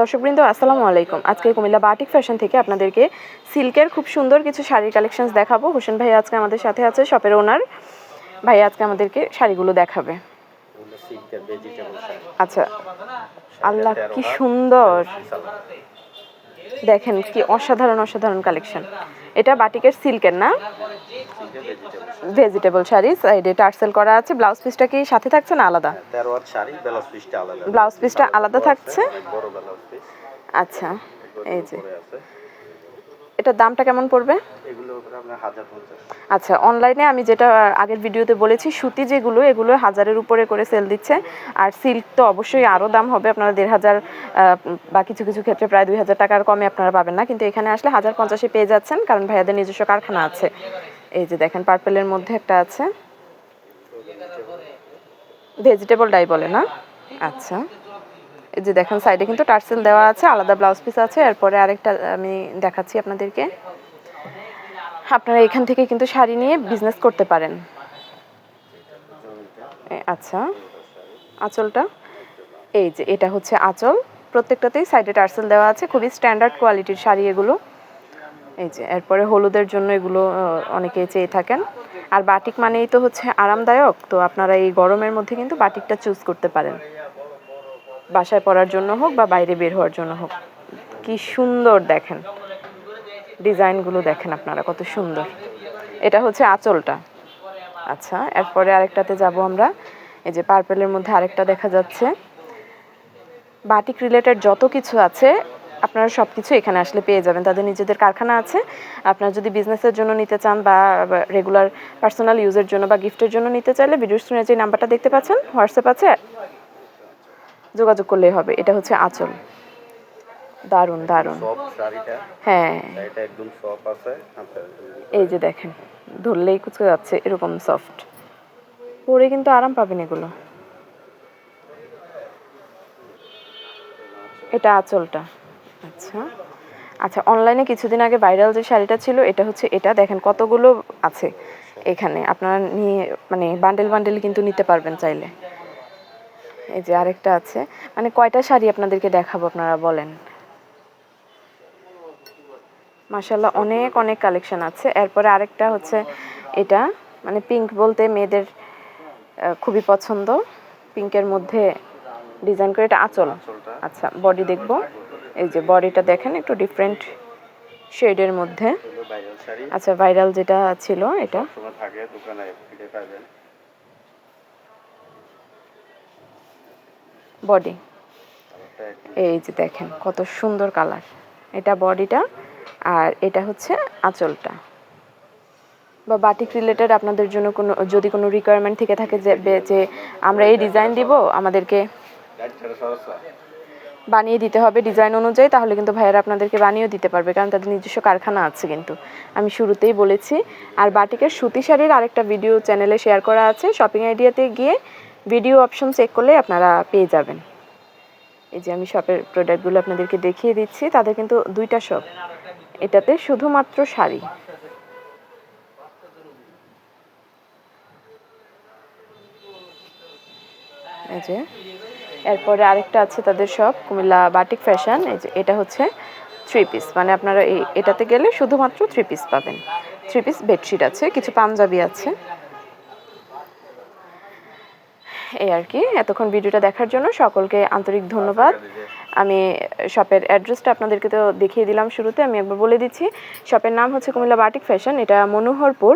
দর্শকবৃন্দ আসসালামু আলাইকুম। আজকে কুমিল্লা বাটিক ফ্যাশন থেকে আপনাদেরকে সিল্কের খুব সুন্দর কিছু শাড়ির কালেকশনস দেখাবো। হোসেন ভাই আজকে আমাদের সাথে আছে শপের ওনার। ভাই আজকে আমাদেরকে শাড়িগুলো দেখাবে। আচ্ছা আল্লাহ কি সুন্দর। দেখেন কি অসাধারণ অসাধারণ কালেকশন এটা বাটিকের সিল্কের না? ভেজিটেবল শাড়ি সাইডে টার্সেল করা আছে। ব্লাউজ পিসটা কি সাথে থাকছে না আলাদা? ব্লাউজ পিসটা আলাদা। ব্লাউজ পিসটা আলাদা থাকছে? আচ্ছা এই যে। এটার দামটা কেমন পড়বে? এগুলো উপরে আপনার হাজার পঞ্চাশ। আচ্ছা অনলাইনে আমি যেটা আগের ভিডিওতে বলেছি সুতি যেগুলো এগুলো হাজারের উপরে করে সেল দিচ্ছে। আর সিল্ক তো অবশ্যই আরও দাম হবে আপনারা দেড় হাজার বা কিছু কিছু ক্ষেত্রে প্রায় দুই হাজার টাকার কমে আপনারা পাবেন না। কিন্তু এখানে আসলে হাজার পঞ্চাশে পেয়ে যাচ্ছেন কারণ ভাইয়াদের নিজস্ব কারখানা আছে। এই যে দেখেন পার্পেলের মধ্যে একটা আছে। ভেজিটেবল ডাই বলে না? আচ্ছা। এই যে দেখেন সাইডে কিন্তু টার্সেল দেওয়া আছে, আলাদা ব্লাউজ পিস আছে। এরপরে আরেকটা আমি দেখাচ্ছি আপনাদেরকে। আপনারা এখান থেকে কিন্তু শাড়ি নিয়ে বিজনেস করতে পারেন। আচ্ছা। আঁচলটা? এই যে, এটা হচ্ছে আঁচল। প্রত্যেকটাতেই সাইডে টার্সেল দেওয়া আছে, খুবই স্ট্যান্ডার্ড কোয়ালিটির শাড়ি এগুলো। এই যে, এরপরে হলুদের জন্য এগুলো অনেকে চেয়ে থাকেন। আর বাটিক মানেই তো হচ্ছে আরামদায়ক, তো আপনারা এই গরমের মধ্যে কিন্তু বাটিকটা চুজ করতে পারেন। বাসায় পরার জন্য হোক বা বাইরে বের হওয়ার জন্য হোক, কি সুন্দর দেখেন। ডিজাইনগুলো দেখেন আপনারা, কত সুন্দর। এটা হচ্ছে আঁচলটা। আচ্ছা এরপরে আরেকটাতে যাব আমরা। এই যে পার্পেলের মধ্যে আরেকটা দেখা যাচ্ছে। বাটিক রিলেটেড যত কিছু আছে, আপনারা সব কিছু এখানে আসলে পেয়ে যাবেন। তাদের নিজেদের কারখানা আছে। আপনারা যদি বিজনেসের জন্য নিতে চান বা রেগুলার পার্সোনাল ইউজের জন্য বা গিফটের জন্য নিতে চাইলে ভিডিও স্ক্রিনে যে নাম্বারটা দেখতে পাচ্ছেন হোয়াটসঅ্যাপ আছে যোগাযোগ করলেই হবে। এটা হচ্ছে আঁচল। দারুণ দারুণ। হ্যাঁ। আপনার এই যে দেখেন ধরলেই কুচকে যাচ্ছে এরকম সফট পরে কিন্তু আরাম পাবেন এগুলো। এটা আঁচলটা। আচ্ছা। আচ্ছা অনলাইনে কিছুদিন আগে ভাইরাল যে শাড়িটা ছিল এটা হচ্ছে এটা। দেখেন কতগুলো আছে এখানে। আপনারা নিয়ে মানে বান্ডেল বান্ডেল কিন্তু নিতে পারবেন চাইলে। এই যে আরেকটা আছে। মানে কয়টা শাড়ি আপনাদেরকে দেখাবো আপনারা বলেন? মাশাল্লাহ অনেক অনেক কালেকশন আছে। এরপরে আরেকটা হচ্ছে এটা। মানে পিঙ্ক বলতে মেয়েদের খুবই পছন্দ। পিঙ্কের মধ্যে ডিজাইন করে এটা আঁচল। আচ্ছা বডি দেখব। এই যে বডিটা দেখেন, একটু ডিফারেন্ট শেডের মধ্যে। আচ্ছা ভাইরাল যেটা ছিল এটা সময় থাকে দোকানে ফিরে পাবেন বডি এই যে দেখেন কত সুন্দর কালার এটা বডিটা আর এটা হচ্ছে আঁচলটা। বা বাটিক রিলেটেড আপনাদের জন্য কোনো যদি কোনো রিকোয়ারমেন্ট থেকে থাকে যে যে আমরা এই ডিজাইন দিব আমাদেরকে বানিয়ে দিতে হবে ডিজাইন অনুযায়ী তাহলে কিন্তু ভাইয়েরা আপনাদেরকে বানিয়েও দিতে পারবে কারণ তাদের নিজস্ব কারখানা আছে কিন্তু। আমি শুরুতেই বলেছি। আর বাটিকের সুতি শাড়ির আরেকটা ভিডিও চ্যানেলে শেয়ার করা আছে শপিং আইডিয়াতে গিয়ে ভিডিও অপশন চেক করলে আপনারা পেয়ে যাবেন। এই যে আমি শপের প্রোডাক্টগুলো আপনাদেরকে দেখিয়ে দিচ্ছি, তাদের কিন্তু দুইটা শপ এটাতে শুধুমাত্র শাড়ি। এই যে, এরপরে আরেকটা আছে তাদের সব কুমিল্লা বাটিক ফ্যাশন এই যে, এটা হচ্ছে থ্রি পিস মানে আপনারা এই, এটাতে গেলে শুধুমাত্র থ্রি পিস পাবেন। থ্রি পিস বেডশিট আছে, কিছু পাঞ্জাবি আছে। এই আর কি। এতক্ষণ ভিডিওটা দেখার জন্য সকলকে আন্তরিক ধন্যবাদ। আমি শপের অ্যাড্রেসটা আপনাদেরকে তো দেখিয়ে দিলাম শুরুতে আমি একবার বলে দিচ্ছি। শপের নাম হচ্ছে কুমিল্লা বাটিক ফ্যাশন এটা মনোহরপুর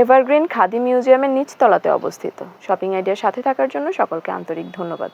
এভারগ্রিন খাদি মিউজিয়ামের নিচতলাতে অবস্থিত। শপিং আইডিয়ার সাথে থাকার জন্য সকলকে আন্তরিক ধন্যবাদ।